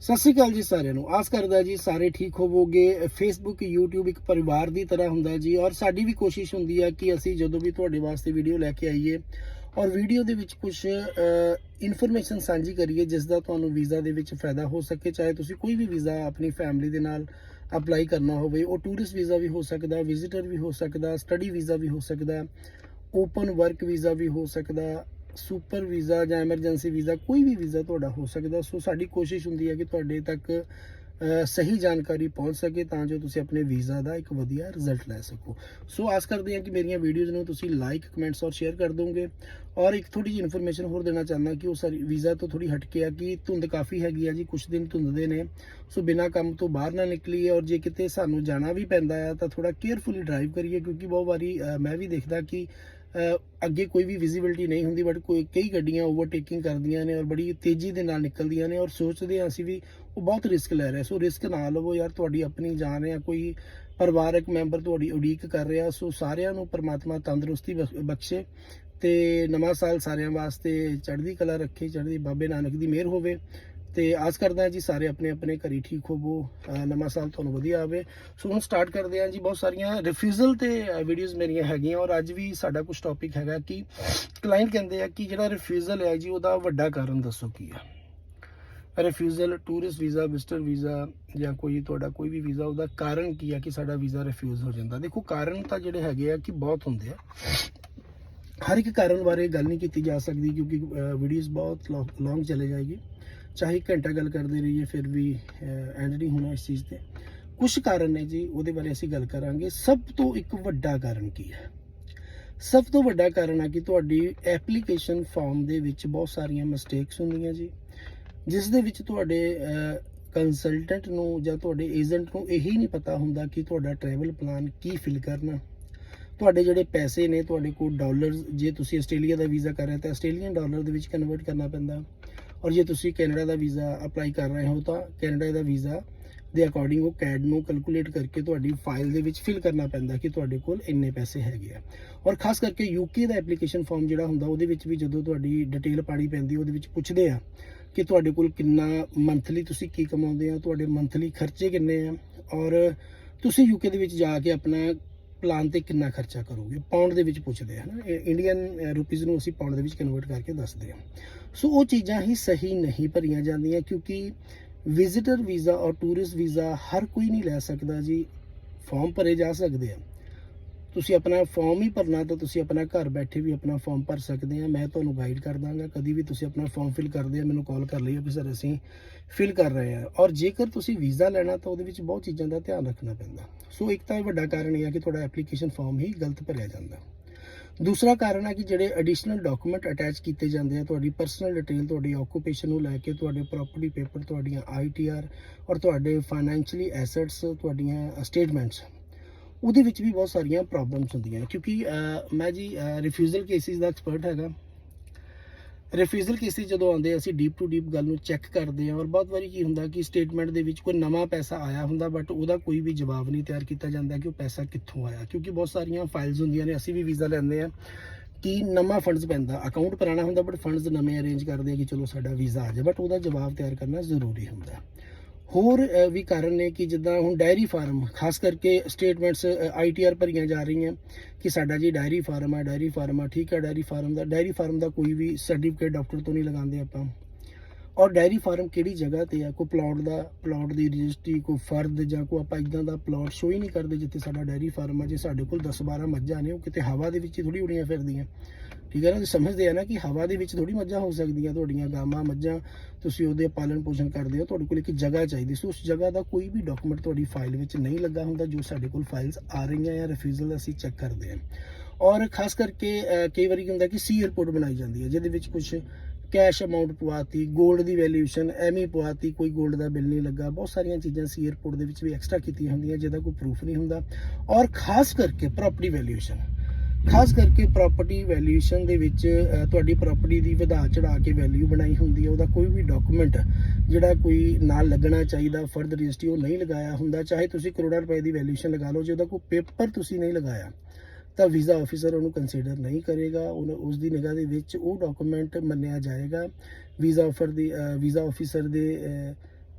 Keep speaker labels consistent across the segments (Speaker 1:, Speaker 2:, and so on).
Speaker 1: ਸਤਿ ਸ਼੍ਰੀ ਅਕਾਲ ਜੀ ਸਾਰਿਆਂ ਨੂੰ। ਆਸ ਕਰਦਾ ਜੀ ਸਾਰੇ ਠੀਕ ਹੋਵੋਗੇ। ਫੇਸਬੁੱਕ YouTube ਇੱਕ ਪਰਿਵਾਰ ਦੀ ਤਰ੍ਹਾਂ ਹੁੰਦਾ ਜੀ ਔਰ ਸਾਡੀ ਵੀ ਕੋਸ਼ਿਸ਼ ਹੁੰਦੀ ਹੈ ਕਿ ਅਸੀਂ ਜਦੋਂ ਵੀ ਤੁਹਾਡੇ ਵਾਸਤੇ ਵੀਡੀਓ ਲੈ ਕੇ ਆਈਏ ਔਰ ਵੀਡੀਓ ਦੇ ਵਿੱਚ ਕੁਝ ਇਨਫੋਰਮੇਸ਼ਨ ਸਾਂਝੀ ਕਰੀਏ ਜਿਸ ਦਾ ਤੁਹਾਨੂੰ ਵੀਜ਼ਾ ਦੇ ਵਿੱਚ ਫਾਇਦਾ ਹੋ ਸਕੇ। ਚਾਹੇ ਤੁਸੀਂ ਕੋਈ ਵੀ ਵੀਜ਼ਾ ਆਪਣੀ ਫੈਮਿਲੀ ਦੇ ਨਾਲ ਅਪਲਾਈ ਕਰਨਾ ਹੋਵੇ, ਉਹ ਟੂਰਿਸਟ ਵੀਜ਼ਾ ਵੀ ਹੋ ਸਕਦਾ ਵਿਜ਼ਿਟਰ ਵੀ ਹੋ ਸਕਦਾ ਸਟੱਡੀ ਵੀਜ਼ਾ ਵੀ ਹੋ ਸਕਦਾ ਓਪਨ ਵਰਕ ਵੀਜ਼ਾ ਵੀ ਹੋ ਸਕਦਾ ਸੁਪਰ ਵੀਜ਼ਾ ਜਾਂ ਐਮਰਜੈਂਸੀ ਵੀਜ਼ਾ ਕੋਈ ਵੀ ਵੀਜ਼ਾ ਤੁਹਾਡਾ ਹੋ ਸਕਦਾ। ਸੋ ਸਾਡੀ ਕੋਸ਼ਿਸ਼ ਹੁੰਦੀ ਹੈ ਕਿ ਤੁਹਾਡੇ ਤੱਕ ਸਹੀ ਜਾਣਕਾਰੀ ਪਹੁੰਚ ਸਕੇ ਤਾਂ ਜੋ ਤੁਸੀਂ ਆਪਣੇ ਵੀਜ਼ਾ ਦਾ ਇੱਕ ਵਧੀਆ ਰਿਜ਼ਲਟ ਲੈ ਸਕੋ। ਸੋ ਆਸ ਕਰਦੇ ਹਾਂ ਕਿ ਮੇਰੀਆਂ ਵੀਡੀਓਜ਼ ਨੂੰ ਤੁਸੀਂ ਲਾਈਕ ਕਮੈਂਟਸ ਔਰ ਸ਼ੇਅਰ ਕਰ ਦੋਗੇ। ਔਰ ਇੱਕ ਥੋੜੀ ਜਿਹੀ ਇਨਫੋਰਮੇਸ਼ਨ ਹੋਰ ਦੇਣਾ ਚਾਹੁੰਦਾ ਕਿ ਉਹ ਸਾਰੀ ਵੀਜ਼ਾ ਤੋਂ ਥੋੜੀ ਹਟ ਕੇ ਆ ਕਿ ਧੁੰਦ ਕਾਫੀ ਹੈਗੀ ਆ ਜੀ ਕੁਝ ਦਿਨ ਧੁੰਦ ਦੇ ਨੇ। ਸੋ ਬਿਨਾਂ ਕੰਮ ਤੋਂ ਬਾਹਰ ਨਾ ਨਿਕਲੀਏ ਔਰ ਜੇ ਕਿਤੇ ਸਾਨੂੰ ਜਾਣਾ ਵੀ ਪੈਂਦਾ ਆ ਤਾਂ ਥੋੜਾ ਕੇਅਰਫੁਲੀ ਡਰਾਈਵ ਕਰੀਏ ਕਿਉਂਕਿ ਬਹੁਤ ਵਾਰੀ ਮੈਂ ਵੀ ਦੇਖਦਾ ਕਿ ਅੱਗੇ ਕੋਈ ਵੀ ਵਿਜ਼ਿਬਿਲਟੀ ਨਹੀਂ ਹੁੰਦੀ ਬਟ ਕੋਈ ਕਈ ਗੱਡੀਆਂ ਓਵਰਟੇਕਿੰਗ ਕਰਦੀਆਂ ਨੇ ਔਰ ਬੜੀ ਤੇਜ਼ੀ ਦੇ ਨਾਲ ਨਿਕਲਦੀਆਂ ਨੇ ਔਰ ਸੋਚਦੇ ਹਾਂ ਅਸੀਂ ਵੀ ਉਹ ਬਹੁਤ ਰਿਸਕ ਲੈ ਰਹੇ ਸੋ ਰਿਸਕ ਨਾ ਲਵੋ ਯਾਰ, ਤੁਹਾਡੀ ਆਪਣੀ ਜਾਨ ਹੈ, ਕੋਈ ਪਰਿਵਾਰਕ ਮੈਂਬਰ ਤੁਹਾਡੀ ਉਡੀਕ ਕਰ ਰਿਹਾ ਸੋ ਸਾਰਿਆਂ ਨੂੰ ਪਰਮਾਤਮਾ ਤੰਦਰੁਸਤੀ ਬਖ- ਬਖਸ਼ੇ ਤੇ ਨਵਾਂ ਸਾਲ ਸਾਰਿਆਂ ਵਾਸਤੇ ਚੜ੍ਹਦੀ ਕਲਾ ਰੱਖੇ, ਚੜ੍ਹਦੀ ਬਾਬੇ ਨਾਨਕ ਦੀ ਮਿਹਰ ਹੋਵੇ। ਤੇ ਆਸ ਕਰਦਾ ਹਾਂ ਜੀ ਸਾਰੇ ਆਪਣੇ ਆਪਣੇ ਘਰੀ ਠੀਕ ਹੋਵੋ ਨਵਾਂ ਸਾਲ ਤੁਹਾਨੂੰ ਵਧੀਆ ਆਵੇ। ਸੋ ਹੁਣ ਸਟਾਰਟ ਕਰਦੇ ਹਾਂ ਜੀ, ਬਹੁਤ ਸਾਰੀਆਂ ਰਿਫਿਊਜ਼ਲ ਤੇ ਵੀਡੀਓਜ਼ ਮੇਰੀਆਂ ਹੈਗੀਆਂ ਔਰ ਅੱਜ ਵੀ ਸਾਡਾ ਕੁਝ ਟੌਪਿਕ ਹੈਗਾ ਕਿ ਕਲਾਇੰਟ ਕਹਿੰਦੇ ਆ ਕਿ ਜਿਹੜਾ ਰਿਫਿਊਜ਼ਲ ਹੈ ਜੀ, ਉਹਦਾ ਵੱਡਾ ਕਾਰਨ ਦੱਸੋ ਕੀ ਹੈ refusal tourist visa visitor visa ਜਾਂ ਕੋਈ ਤੁਹਾਡਾ ਕੋਈ ਵੀ ਵੀਜ਼ਾ ਉਹਦਾ ਕਾਰਨ ਕੀ ਆ ਕਿ ਸਾਡਾ ਵੀਜ਼ਾ ਰਿਫਿਊਜ਼ ਹੋ ਜਾਂਦਾ? ਦੇਖੋ, ਕਾਰਨ ਤਾਂ ਜਿਹੜੇ ਹੈਗੇ ਆ ਕਿ ਬਹੁਤ ਹੁੰਦੇ ਆ। ਹਰ ਇੱਕ ਕਾਰਨ ਬਾਰੇ ਗੱਲ ਨਹੀਂ ਕੀਤੀ ਜਾ ਸਕਦੀ ਕਿਉਂਕਿ ਵੀਡੀਓਜ਼ ਬਹੁਤ ਲੌਂਗ ਚਲੇ ਜਾਏਗੀ। ਚਾਹੇ ਘੰਟਾ ਗੱਲ ਕਰਦੇ ਰਹੀਏ, ਫਿਰ ਵੀ ਐਂਡ ਨਹੀਂ ਹੋਣਾ ਇਸ ਚੀਜ਼ ਤੇ। ਕੁਝ ਕਾਰਨ ਨੇ ਜੀ, ਉਹਦੇ ਬਾਰੇ ਅਸੀਂ ਗੱਲ ਕਰਾਂਗੇ। ਸਭ ਤੋਂ ਇੱਕ ਵੱਡਾ ਕਾਰਨ ਕੀ ਹੈ? ਸਭ ਤੋਂ ਵੱਡਾ ਕਾਰਨ ਹੈ ਕਿ ਤੁਹਾਡੀ ਐਪਲੀਕੇਸ਼ਨ ਫਾਰਮ ਦੇ ਵਿੱਚ ਬਹੁਤ ਸਾਰੀਆਂ ਮਿਸਟੇਕਸ ਹੁੰਦੀਆਂ ਜੀ। ਜਿਸ ਦੇ ਵਿੱਚ ਤੁਹਾਡੇ ਕੰਸਲਟੈਂਟ ਨੂੰ ਜਾਂ ਤੁਹਾਡੇ ਏਜੰਟ ਨੂੰ ਇਹੀ ਨਹੀਂ ਪਤਾ ਹੁੰਦਾ ਕਿ ਤੁਹਾਡਾ ਟਰੈਵਲ ਪਲਾਨ ਕੀ ਫਿਲ ਕਰਨਾ। ਤੁਹਾਡੇ ਜਿਹੜੇ ਪੈਸੇ ਨੇ, ਤੁਹਾਡੇ ਕੋਲ ਡਾਲਰਸ ਜੇ ਤੁਸੀਂ ਆਸਟ੍ਰੇਲੀਆ ਦਾ ਵੀਜ਼ਾ ਕਰ ਰਹੇ ਤਾਂ ਆਸਟ੍ਰੇਲੀਅਨ ਡਾਲਰ ਦੇ ਵਿੱਚ ਕਨਵਰਟ ਕਰਨਾ ਪੈਂਦਾ। ਔਰ ਜੇ ਤੁਸੀਂ ਕੈਨੇਡਾ ਦਾ ਵੀਜ਼ਾ ਅਪਲਾਈ ਕਰ ਰਹੇ ਹੋ ਤਾਂ ਕੈਨੇਡਾ ਦਾ ਵੀਜ਼ਾ ਦੇ ਅਕੋਰਡਿੰਗ ਉਹ ਕੈਡ ਨੂੰ ਕੈਲਕੂਲੇਟ ਕਰਕੇ ਤੁਹਾਡੀ ਫਾਈਲ ਦੇ ਵਿੱਚ ਫਿਲ ਕਰਨਾ ਪੈਂਦਾ ਕਿ ਤੁਹਾਡੇ ਕੋਲ ਇੰਨੇ ਪੈਸੇ ਹੈਗੇ ਆ। ਔਰ ਖਾਸ ਕਰਕੇ ਯੂਕੇ ਦਾ ਐਪਲੀਕੇਸ਼ਨ ਫਾਰਮ ਜਿਹੜਾ ਹੁੰਦਾ ਉਹਦੇ ਵਿੱਚ ਵੀ ਜਦੋਂ ਤੁਹਾਡੀ ਡਿਟੇਲ ਪਾਣੀ ਪੈਂਦੀ ਉਹਦੇ ਵਿੱਚ ਪੁੱਛਦੇ ਆ ਕਿ ਤੁਹਾਡੇ ਕੋਲ ਕਿੰਨਾ ਮੰਥਲੀ ਤੁਸੀਂ ਕੀ ਕਮਾਉਂਦੇ ਆ, ਤੁਹਾਡੇ ਮੰਥਲੀ ਖਰਚੇ ਕਿੰਨੇ ਆ। ਔਰ ਤੁਸੀਂ ਯੂਕੇ ਦੇ ਵਿੱਚ ਜਾ ਕੇ ਆਪਣਾ ਪਲਾਨ ਤੇ ਕਿੰਨਾ ਖਰਚਾ ਕਰੋਗੇ? ਪਾਉਂਡ ਦੇ ਵਿੱਚ ਪੁੱਛਦੇ ਆ ਨਾ ਇੰਡੀਅਨ ਰੁਪੀਜ਼ ਨੂੰ ਅਸੀਂ ਪਾਉਂਡ ਦੇ ਵਿੱਚ ਕਨਵਰਟ ਕਰਕੇ ਦੱਸਦੇ ਹਾਂ। ਸੋ ਉਹ ਚੀਜ਼ਾਂ ਹੀ ਸਹੀ ਨਹੀਂ ਭਰੀਆਂ ਜਾਂਦੀਆਂ ਕਿਉਂਕਿ ਵਿਜ਼ਿਟਰ ਵੀਜ਼ਾ ਔਰ ਟੂਰਿਸਟ ਵੀਜ਼ਾ ਹਰ ਕੋਈ ਨਹੀਂ ਲੈ ਸਕਦਾ ਜੀ। ਫਾਰਮ ਭਰੇ ਜਾ ਸਕਦੇ ਆ। ਤੁਸੀਂ ਆਪਣਾ ਫਾਰਮ ਹੀ ਭਰਨਾ ਤਾਂ ਤੁਸੀਂ ਆਪਣਾ ਘਰ ਬੈਠੇ ਵੀ ਆਪਣਾ ਫਾਰਮ ਭਰ ਸਕਦੇ ਆ। ਮੈਂ ਤੁਹਾਨੂੰ ਗਾਈਡ ਕਰ ਦਾਂਗਾ। ਕਦੀ ਵੀ ਤੁਸੀਂ ਆਪਣਾ ਫਾਰਮ ਫਿਲ ਕਰਦੇ ਆ, ਮੈਨੂੰ ਕਾਲ ਕਰ ਲਈਓ ਵੀ ਸਰ ਅਸੀਂ ਫਿਲ ਕਰ ਰਹੇ ਆ। ਔਰ ਜੇਕਰ ਤੁਸੀਂ ਵੀਜ਼ਾ ਲੈਣਾ ਤਾਂ ਉਹਦੇ ਵਿੱਚ ਬਹੁਤ ਚੀਜ਼ਾਂ ਦਾ ਧਿਆਨ ਰੱਖਣਾ ਪੈਂਦਾ। ਸੋ ਇੱਕ ਤਾਂ ਇਹ ਵੱਡਾ ਕਾਰਨ ਇਹ ਹੈ ਕਿ ਤੁਹਾਡਾ ਐਪਲੀਕੇਸ਼ਨ ਫਾਰਮ ਹੀ ਗਲਤ ਭਰਿਆ ਜਾਂਦਾ। ਦੂਸਰਾ ਕਾਰਨ ਹੈ ਕਿ ਜਿਹੜੇ ਐਡੀਸ਼ਨਲ ਡਾਕੂਮੈਂਟ ਅਟੈਚ ਕੀਤੇ ਜਾਂਦੇ ਆ, ਤੁਹਾਡੀ ਪਰਸਨਲ ਡਿਟੇਲ ਤੁਹਾਡੀ ਆਕੂਪੇਸ਼ਨ ਨੂੰ ਲੈ ਕੇ ਤੁਹਾਡੇ ਪ੍ਰਾਪਰਟੀ ਪੇਪਰ ਤੁਹਾਡੀਆਂ ਆਈਟੀਆਰ ਔਰ ਤੁਹਾਡੇ ਫਾਈਨੈਂਸ਼ੀਅਲੀ ਐਸੈਟਸ ਤੁਹਾਡੀਆਂ ਸਟੇਟਮੈਂਟਸ ਉਹਦੇ ਵਿੱਚ ਵੀ ਬਹੁਤ ਸਾਰੀਆਂ ਪ੍ਰੋਬਲਮਸ ਹੁੰਦੀਆਂ ਕਿਉਂਕਿ ਮੈਂ ਜੀ ਰਿਫਿਊਜ਼ਲ ਕੇਸਿਸ ਦਾ ਐਕਸਪਰਟ ਹੈਗਾ। ਰਿਫਿਊਜ਼ਲ ਕੇਸਿਸ ਜਦੋਂ ਆਉਂਦੇ, ਅਸੀਂ ਡੀਪ ਟੂ ਡੀਪ ਗੱਲ ਨੂੰ ਚੈੱਕ ਕਰਦੇ ਹਾਂ ਔਰ ਬਹੁਤ ਵਾਰੀ ਕੀ ਹੁੰਦਾ ਕਿ ਸਟੇਟਮੈਂਟ ਦੇ ਵਿੱਚ ਕੋਈ ਨਵਾਂ ਪੈਸਾ ਆਇਆ ਹੁੰਦਾ ਬਟ ਉਹਦਾ ਕੋਈ ਵੀ ਜਵਾਬ ਨਹੀਂ ਤਿਆਰ ਕੀਤਾ ਜਾਂਦਾ ਕਿ ਉਹ ਪੈਸਾ ਕਿੱਥੋਂ ਆਇਆ। ਕਿਉਂਕਿ ਬਹੁਤ ਸਾਰੀਆਂ ਫਾਈਲਸ ਹੁੰਦੀਆਂ ਨੇ, ਅਸੀਂ ਵੀ ਵੀਜ਼ਾ ਲੈਂਦੇ ਆ ਕਿ ਨਵਾਂ ਫੰਡਸ ਪੈਂਦਾ। ਅਕਾਊਂਟ ਪੁਰਾਣਾ ਹੁੰਦਾ ਬਟ ਫੰਡਸ ਨਵੇਂ ਅਰੇਂਜ ਕਰਦੇ ਆ ਕਿ ਚਲੋ ਸਾਡਾ ਵੀਜ਼ਾ ਆ ਜਾਏ ਬਟ ਉਹਦਾ ਜਵਾਬ ਤਿਆਰ ਕਰਨਾ ਜ਼ਰੂਰੀ ਹੁੰਦਾ। ਹੋਰ ਵੀ ਕਾਰਨ ਨੇ ਕਿ ਜਿੱਦਾਂ ਹੁਣ ਡਾਇਰੀ ਫਾਰਮ, ਖਾਸ ਕਰਕੇ ਸਟੇਟਮੈਂਟਸ ਆਈਟੀਆਰ ਭਰੀਆਂ ਜਾ ਰਹੀਆਂ, ਕਿ ਸਾਡਾ ਜੀ ਡਾਇਰੀ ਫਾਰਮ ਹੈ ਡਾਇਰੀ ਫਾਰਮ ਹੈ ਠੀਕ ਹੈ ਡਾਇਰੀ ਫਾਰਮ ਦਾ, ਡਾਇਰੀ ਫਾਰਮ ਦਾ ਕੋਈ ਵੀ ਸਰਟੀਫਿਕੇਟ ਡਾਕਟਰ ਤੋਂ ਨਹੀਂ ਲਗਾਉਂਦੇ ਆਪਾਂ। ਔਰ ਡਾਇਰੀ ਫਾਰਮ ਕਿਹੜੀ ਜਗ੍ਹਾ ਤੇ ਆ? ਕੋਈ ਪਲਾਟ ਦਾ ਪਲਾਟ ਦੀ ਰਜਿਸਟਰੀ, ਕੋਈ ਫਰਦ ਜਾਂ ਕੋਈ ਆਪਾਂ ਇਦਾਂ ਦਾ ਪਲਾਟ ਸ਼ੋ ਹੀ ਨਹੀਂ ਕਰਦੇ ਜਿੱਥੇ ਸਾਡਾ ਡਾਇਰੀ ਫਾਰਮ ਆ, ਜੇ ਸਾਡੇ ਕੋਲ 10 12 ਮੱਝਾਂ ਨੇ, ਉਹ ਕਿਤੇ ਹਵਾ ਦੇ ਵਿੱਚ ਹੀ ਥੋੜੀ ਉੜੀਆਂ ਫਿਰਦੀਆਂ। ਠੀਕ ਹੈ ਨਾ? ਤੁਸੀਂ ਸਮਝਦੇ ਆ ਨਾ ਕਿ ਹਵਾ ਦੇ ਵਿੱਚ ਥੋੜੀ ਮੱਝਾਂ ਹੋ ਸਕਦੀਆਂ, ਤੁਹਾਡੀਆਂ ਗਾਵਾਂ, ਮੱਝਾਂ, ਤੁਸੀਂ ਉਹਦੇ ਪਾਲਣ ਪੋਸ਼ਣ ਕਰਦੇ ਹੋ, ਤੁਹਾਡੇ ਕੋਲ ਇੱਕ ਜਗ੍ਹਾ ਚਾਹੀਦੀ ਸੋ। ਉਸ ਜਗ੍ਹਾ ਦਾ ਕੋਈ ਵੀ ਡਾਕੂਮੈਂਟ ਤੁਹਾਡੀ ਫਾਈਲ ਵਿੱਚ ਨਹੀਂ ਲੱਗਾ ਹੁੰਦਾ, ਜੋ ਸਾਡੇ ਕੋਲ ਫਾਈਲਸ ਆ ਰਹੀਆਂ ਜਾਂ ਰਿਫਿਊਜ਼ਲ ਅਸੀਂ ਚੈੱਕ ਕਰਦੇ ਹਾਂ। ਔਰ ਖਾਸ ਕਰਕੇ ਕਈ ਵਾਰੀ ਕੀ ਹੁੰਦਾ ਕਿ ਸੀ ਰਿਪੋਰਟ ਬਣਾਈ ਜਾਂਦੀ ਹੈ, ਜਿਹਦੇ ਵਿੱਚ ਕੁਝ ਕੈਸ਼ ਅਮਾਉਂਟ ਪਵਾਤੀ 골ਡ ਦੀ ਵੈਲਿਊਸ਼ਨ ਐਵੇਂ ਪਵਾਤੀ, ਕੋਈ 골ਡ ਦਾ ਬਿੱਲ ਨਹੀਂ ਲੱਗਾ। ਬਹੁਤ ਸਾਰੀਆਂ ਚੀਜ਼ਾਂ ਸੀ 에어ਪੋਰਟ ਦੇ ਵਿੱਚ ਵੀ ਐਕਸਟਰਾ ਕੀਤੀਆਂ ਹੁੰਦੀਆਂ, ਜਿਹਦਾ ਕੋਈ ਪ੍ਰੂਫ ਨਹੀਂ ਹੁੰਦਾ। ਔਰ ਖਾਸ ਕਰਕੇ ਪ੍ਰਾਪਰਟੀ ਵੈਲਿਊਏਸ਼ਨ ਖਾਸ ਕਰਕੇ ਪ੍ਰਾਪਰਟੀ ਵੈਲਿਊਸ਼ਨ ਦੇ ਵਿੱਚ ਤੁਹਾਡੀ ਪ੍ਰਾਪਰਟੀ ਦੀ ਵਧਾ ਚੜਾ ਕੇ ਵੈਲਿਊ ਬਣਾਈ ਹੁੰਦੀ ਹੈ। ਉਹਦਾ ਕੋਈ ਵੀ ਡਾਕੂਮੈਂਟ ਜਿਹੜਾ ਕੋਈ ਨਾਲ ਲੱਗਣਾ ਚਾਹੀਦਾ ਫਰਦ ਰਜਿਸਟਰੀ ਉਹ ਨਹੀਂ ਲਗਾਇਆ ਹੁੰਦਾ। ਚਾਹੇ ਤੁਸੀਂ ਕਰੋੜਾਂ ਰੁਪਏ ਦੀ ਵੈਲਿਊਸ਼ਨ ਲਗਾ ਲਓ, ਜੇ ਉਹਦਾ ਕੋਈ ਪੇਪਰ ਤੁਸੀਂ ਨਹੀਂ ਲਗਾਇਆ ਤਾਂ ਵੀਜ਼ਾ ਆਫੀਸਰ ਉਹਨੂੰ ਕੰਸੀਡਰ ਨਹੀਂ ਕਰੇਗਾ। ਉਹਨੂੰ ਉਸ ਦੀ ਨਿਗਾਹ ਦੇ ਵਿੱਚ ਉਹ ਡਾਕੂਮੈਂਟ ਮੰਨਿਆ ਜਾਏਗਾ। ਵੀਜ਼ਾ ਆਫਰ ਦੀ ਵੀਜ਼ਾ ਆਫੀਸਰ ਦੇ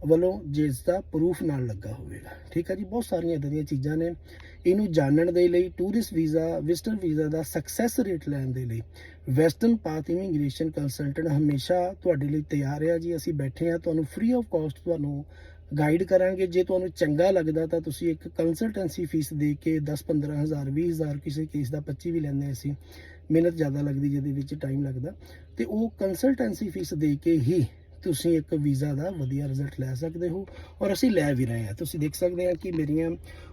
Speaker 1: ਵੱਲੋਂ ਜਿਸ ਦਾ ਪ੍ਰੂਫ ਨਾਲ ਲੱਗਾ ਹੋਵੇਗਾ। ਠੀਕ ਹੈ ਜੀ? ਬਹੁਤ ਸਾਰੀਆਂ ਇਦਾਂ ਦੀਆਂ ਚੀਜ਼ਾਂ ਨੇ। ਇਹਨੂੰ ਜਾਣਨ ਦੇ ਲਈ ਟੂਰਿਸਟ ਵੀਜ਼ਾ ਵਿਜ਼ਟਰ ਵੀਜ਼ਾ ਦਾ ਸਕਸੈਸ ਰੇਟ ਲੈਣ ਦੇ ਲਈ ਵੈਸਟਰਨ ਪਾਥ ਇਮੀਗ੍ਰੇਸ਼ਨ ਕੰਸਲਟੈਂਟ ਹਮੇਸ਼ਾ ਤੁਹਾਡੇ ਲਈ ਤਿਆਰ ਹੈ ਜੀ। ਅਸੀਂ ਬੈਠੇ ਹਾਂ, ਤੁਹਾਨੂੰ ਫ੍ਰੀ ਆਫ ਕਾਸਟ ਤੁਹਾਨੂੰ ਗਾਈਡ ਕਰਾਂਗੇ। ਜੇ ਤੁਹਾਨੂੰ ਚੰਗਾ ਲੱਗਦਾ ਤਾਂ ਤੁਸੀਂ ਇੱਕ ਕੰਸਲਟੈਂਸੀ ਫੀਸ ਦੇ ਕੇ 10 15000 20000 ਕਿਸੇ ਕੇਸ ਦਾ 25 ਵੀ ਲੈਂਦੇ ਅਸੀਂ। ਮਿਹਨਤ ਜ਼ਿਆਦਾ ਲੱਗਦੀ ਜਿਹਦੇ ਵਿੱਚ ਟਾਈਮ ਲੱਗਦਾ। ਤੇ ਉਹ ਕੰਸਲਟੈਂਸੀ ਫੀਸ ਦੇ ਕੇ ਹੀ ਤੁਸੀਂ ਇੱਕ ਵੀਜ਼ਾ ਦਾ ਵਧੀਆ ਰਿਜ਼ਲਟ ਲੈ ਸਕਦੇ ਹੋ ਔਰ ਅਸੀਂ ਲੈ ਵੀ ਰਹੇ ਹਾਂ। ਤੁਸੀਂ ਦੇਖ ਸਕਦੇ ਆ ਕਿ ਮੇਰੀਆਂ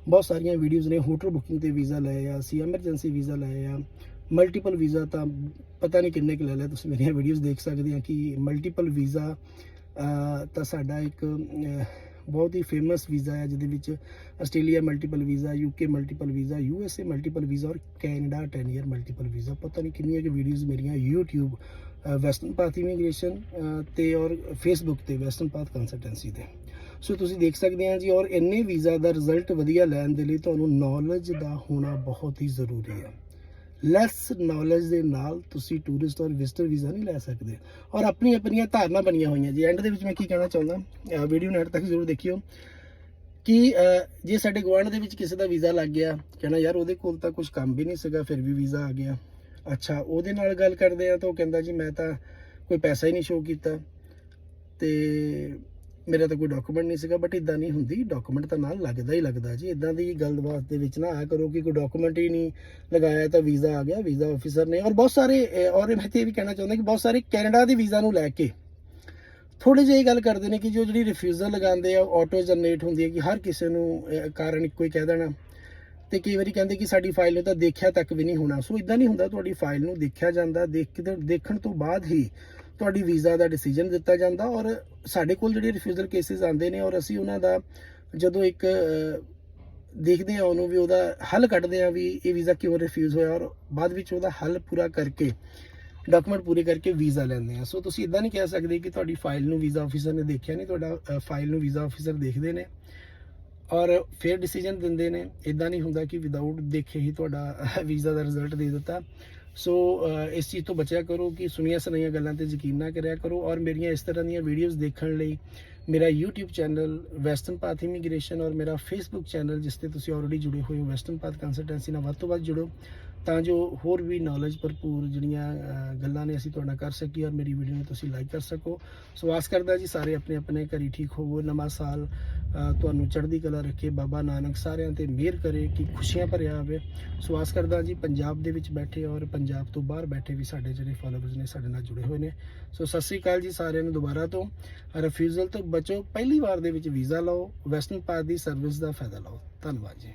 Speaker 1: ਬਹੁਤ ਸਾਰੀਆਂ ਵੀਡੀਓਜ਼ ਨੇ। ਹੋਟਲ ਬੁਕਿੰਗ ਤੇ ਵੀਜ਼ਾ ਲਏ ਆ, ਅਸੀਂ ਐਮਰਜੈਂਸੀ ਵੀਜ਼ਾ ਲਏ ਆ। ਮਲਟੀਪਲ ਵੀਜ਼ਾ ਤਾਂ ਪਤਾ ਨਹੀਂ ਕਿੰਨੇ ਕੁ ਲੈ ਲਿਆ ਤੁਸੀਂ ਮੇਰੀਆਂ ਵੀਡੀਓਜ਼ ਦੇਖ ਸਕਦੇ ਆ ਕਿ ਮਲਟੀਪਲ ਵੀਜ਼ਾ ਤਾਂ ਸਾਡਾ ਇੱਕ ਬਹੁਤ ਹੀ ਫੇਮਸ ਵੀਜ਼ਾ ਹੈ ਜਿਹਦੇ ਵਿੱਚ Australia multiple visa UK multiple visa USA multiple visa ਔਰ ਕੈਨੇਡਾ 10 ਇਅਰ ਮਲਟੀਪਲ ਵੀਜ਼ਾ ਪਤਾ ਨਹੀਂ ਕਿੰਨੀਆਂ ਕਿ ਵੀਡੀਓਜ਼ ਮੇਰੀਆਂ YouTube ਵੈਸਟਰਨ ਪਾਥ ਇਮੀਗ੍ਰੇਸ਼ਨ ਤੇ ਔਰ ਫੇਸਬੁੱਕ ਤੇ ਵੈਸਟਰਨ ਪਾਥ ਕੰਸਲਟੈਂਸੀ ਤੇ। ਸੋ ਤੁਸੀਂ ਦੇਖ ਸਕਦੇ ਆ ਜੀ ਔਰ ਇੰਨੇ ਵੀਜ਼ਾ ਦਾ ਰਿਜ਼ਲਟ ਵਧੀਆ ਲੈਣ ਦੇ ਲਈ ਤੁਹਾਨੂੰ ਨੌਲੇਜ ਦਾ ਹੋਣਾ ਬਹੁਤ ਹੀ ਜ਼ਰੂਰੀ ਹੈ ਲੈਸ ਨੌਲੇਜ ਦੇ ਨਾਲ ਤੁਸੀਂ ਟੂਰਿਸਟ ਔਰ ਵਿਜ਼ਟਰ ਵੀਜ਼ਾ ਨਹੀਂ ਲੈ ਸਕਦੇ। ਔਰ ਆਪਣੀ ਆਪਣੀਆਂ ਧਾਰਨਾ ਬਣੀਆਂ ਹੋਈਆਂ ਜੀ। ਐਂਡ ਦੇ ਵਿੱਚ ਮੈਂ ਕੀ ਕਹਿਣਾ ਚਾਹੁੰਦਾ ਵੀਡੀਓ ਨੂੰ ਐਂਡ ਤੱਕ ਜ਼ਰੂਰ ਦੇਖਿਓ ਕਿ ਜੇ ਸਾਡੇ ਗੁਆਂਢ ਦੇ ਵਿੱਚ ਕਿਸੇ ਦਾ ਵੀਜ਼ਾ ਲੱਗ ਗਿਆ ਕਹਿਣਾ ਯਾਰ ਉਹਦੇ ਕੋਲ ਤਾਂ ਕੁਝ ਕੰਮ ਵੀ ਨਹੀਂ ਸੀਗਾ, ਫਿਰ ਵੀ ਵੀਜ਼ਾ ਆ ਗਿਆ। ਅੱਛਾ, ਉਹਦੇ ਨਾਲ ਗੱਲ ਕਰਦੇ ਆ ਤਾਂ ਉਹ ਕਹਿੰਦਾ ਜੀ ਮੈਂ ਤਾਂ ਕੋਈ ਪੈਸਾ ਹੀ ਨਹੀਂ ਸ਼ੋਅ ਕੀਤਾ। ਤੇ ਮੇਰਾ ਤਾਂ ਕੋਈ ਡਾਕੂਮੈਂਟ ਨਹੀਂ ਸੀਗਾ ਬਟ ਇਦਾਂ ਨਹੀਂ ਹੁੰਦੀ। ਡਾਕੂਮੈਂਟ ਤਾਂ ਨਾਲ ਲੱਗਦਾ ਹੀ ਲੱਗਦਾ ਜੀ। ਇਦਾਂ ਦੀ ਗੱਲਬਾਤ ਦੇ ਵਿੱਚ ਨਾ ਆਇਆ ਕਰੋ ਕਿ ਕੋਈ ਡਾਕੂਮੈਂਟ ਹੀ ਨਹੀਂ ਲਗਾਇਆ, ਤਾਂ ਵੀਜ਼ਾ ਆ ਗਿਆ ਵੀਜ਼ਾ ਆਫੀਸਰ ਨੇ। ਔਰ ਬਹੁਤ ਸਾਰੇ ਔਰ ਮੈਂ ਤੇ ਇਹ ਵੀ ਕਹਿਣਾ ਚਾਹੁੰਦਾ ਕਿ ਬਹੁਤ ਸਾਰੇ ਕੈਨੇਡਾ ਦੇ ਵੀਜ਼ਾ ਨੂੰ ਲੈ ਕੇ ਥੋੜੀ ਜਿਹੀ ਗੱਲ ਕਰਦੇ ਨੇ ਕਿ ਜੋ ਜਿਹੜੀ ਰਿਫਿਊਜ਼ਲ ਲਗਾਉਂਦੇ ਆ ਆਟੋ ਜਨਰੇਟ ਹੁੰਦੀ ਹੈ ਕਿ ਹਰ ਕਿਸੇ ਨੂੰ ਕਾਰਨ ਇੱਕੋ ਹੀ ਕਹਿ ਦੇਣਾ। ਤੇ ਕਈ ਵਾਰੀ ਕਹਿੰਦੇ ਕਿ ਸਾਡੀ ਫਾਈਲ ਨੂੰ ਤਾਂ ਦੇਖਿਆ ਤੱਕ ਵੀ ਨਹੀਂ ਹੋਣਾ। ਸੋ ਇਦਾਂ ਨਹੀਂ ਹੁੰਦਾ, ਤੁਹਾਡੀ ਫਾਈਲ ਨੂੰ ਦੇਖਿਆ ਜਾਂਦਾ। ਦੇਖ ਕੇ ਦੇਖਣ ਤੋਂ ਬਾਅਦ ਹੀ ਤੁਹਾਡੀ ਵੀਜ਼ਾ ਦਾ ਡਿਸੀਜਨ ਦਿੱਤਾ ਜਾਂਦਾ ਔਰ ਸਾਡੇ ਕੋਲ ਜਿਹੜੇ ਰਿਫਿਊਜ਼ਲ ਕੇਸਿਸ ਆਉਂਦੇ ਨੇ ਔਰ ਅਸੀਂ ਉਹਨਾਂ ਦਾ ਜਦੋਂ ਇੱਕ ਦੇਖਦੇ ਆ ਉਹਨੂੰ ਵੀ ਉਹਦਾ ਹੱਲ ਕੱਢਦੇ ਆ ਵੀ ਇਹ ਵੀਜ਼ਾ ਕਿਉਂ ਰਿਫਿਊਜ਼ ਹੋਇਆ ਔਰ ਬਾਅਦ ਵਿੱਚ ਉਹਦਾ ਹੱਲ ਪੂਰਾ ਕਰਕੇ ਡਾਕੂਮੈਂਟ ਪੂਰੇ ਕਰਕੇ ਵੀਜ਼ਾ ਲੈਂਦੇ ਆ ਸੋ ਤੁਸੀਂ ਇਦਾਂ ਨਹੀਂ ਕਹਿ ਸਕਦੇ ਕਿ ਤੁਹਾਡੀ ਫਾਈਲ ਨੂੰ ਵੀਜ਼ਾ ਆਫੀਸਰ ਨੇ ਦੇਖਿਆ ਨਹੀਂ, ਤੁਹਾਡਾ ਫਾਈਲ ਨੂੰ ਵੀਜ਼ਾ ਆਫੀਸਰ ਦੇਖਦੇ ਨੇ ਔਰ ਫਿਰ ਡਿਸੀਜਨ ਦਿੰਦੇ ਨੇ। ਇਦਾਂ ਨਹੀਂ ਹੁੰਦਾ ਕਿ ਵਿਦਆਊਟ ਦੇਖੇ ਹੀ ਤੁਹਾਡਾ ਵੀਜ਼ਾ ਦਾ ਰਿਜ਼ਲਟ ਦੇ ਦਿੱਤਾ। ਸੋ ਇਸ ਚੀਜ਼ ਤੋਂ ਬਚਿਆ ਕਰੋ ਕਿ ਸੁਣੀਆਂ ਸੁਣਾਈਆਂ ਗੱਲਾਂ ਤੇ ਯਕੀਨ ਨਾ ਕਰਿਆ ਕਰੋ ਔਰ ਮੇਰੀਆਂ ਇਸ ਤਰ੍ਹਾਂ ਦੀਆਂ ਵੀਡੀਓਜ਼ ਦੇਖਣ ਲਈ ਮੇਰਾ YouTube channel western path immigration ਔਰ ਮੇਰਾ Facebook ਚੈਨਲ, ਜਿਸ ਤੇ ਤੁਸੀਂ ਆਲਰੇਡੀ ਜੁੜੇ ਹੋਏ ਹੋ ਵੈਸਟਰਨ ਪਾਥ ਕੰਸਲਟੈਂਸੀ ਨਾਲ ਵੱਧ ਤੋਂ ਵੱਧ ਜੁੜੋ। ਤਾਂ ਜੋ ਹੋਰ ਵੀ ਨੌਲੇਜ ਭਰਪੂਰ ਜਿਹੜੀਆਂ ਗੱਲਾਂ ਨੇ ਅਸੀਂ ਤੁਹਾਡੇ ਨਾਲ ਕਰ ਸਕੀਏ ਔਰ ਮੇਰੀ ਵੀਡੀਓ ਨੂੰ ਤੁਸੀਂ ਲਾਈਕ ਕਰ ਸਕੋ। ਸੋ ਆਸ ਕਰਦਾ ਜੀ ਸਾਰੇ ਆਪਣੇ ਆਪਣੇ ਘਰੀ ਠੀਕ ਹੋਵੋ, ਨਵਾਂ ਸਾਲ ਤੁਹਾਨੂੰ ਚੜ੍ਹਦੀ ਕਲਾ ਰੱਖੇ, ਬਾਬਾ ਨਾਨਕ ਸਾਰਿਆਂ ਤੇ ਮਿਹਰ ਕਰੇ, ਕਿ ਖੁਸ਼ੀਆਂ ਭਰਿਆ ਹੋਵੇ ਸੋ ਆਸ ਕਰਦਾ ਜੀ ਪੰਜਾਬ ਦੇ ਵਿੱਚ ਬੈਠੇ ਔਰ ਪੰਜਾਬ ਤੋਂ ਬਾਹਰ ਬੈਠੇ ਵੀ ਸਾਡੇ ਜਿਹੜੇ ਫਾਲੋਅਰਸ ਨੇ ਸਾਡੇ ਨਾਲ ਜੁੜੇ ਹੋਏ ਨੇ। ਸੋ ਸਤਿ ਸ੍ਰੀ ਅਕਾਲ ਜੀ ਸਾਰਿਆਂ ਨੂੰ ਦੁਬਾਰਾ ਤੋਂ। ਰਿਫਿਊਜ਼ਲ ਤੋਂ ਬਚੋ, ਪਹਿਲੀ ਵਾਰ ਦੇ ਵਿੱਚ ਵੀਜ਼ਾ ਲਓ, ਵੈਸਟਰਨ ਪਾਥ ਦੀ ਸਰਵਿਸ ਦਾ ਫਾਇਦਾ ਲਓ। ਧੰਨਵਾਦ ਜੀ।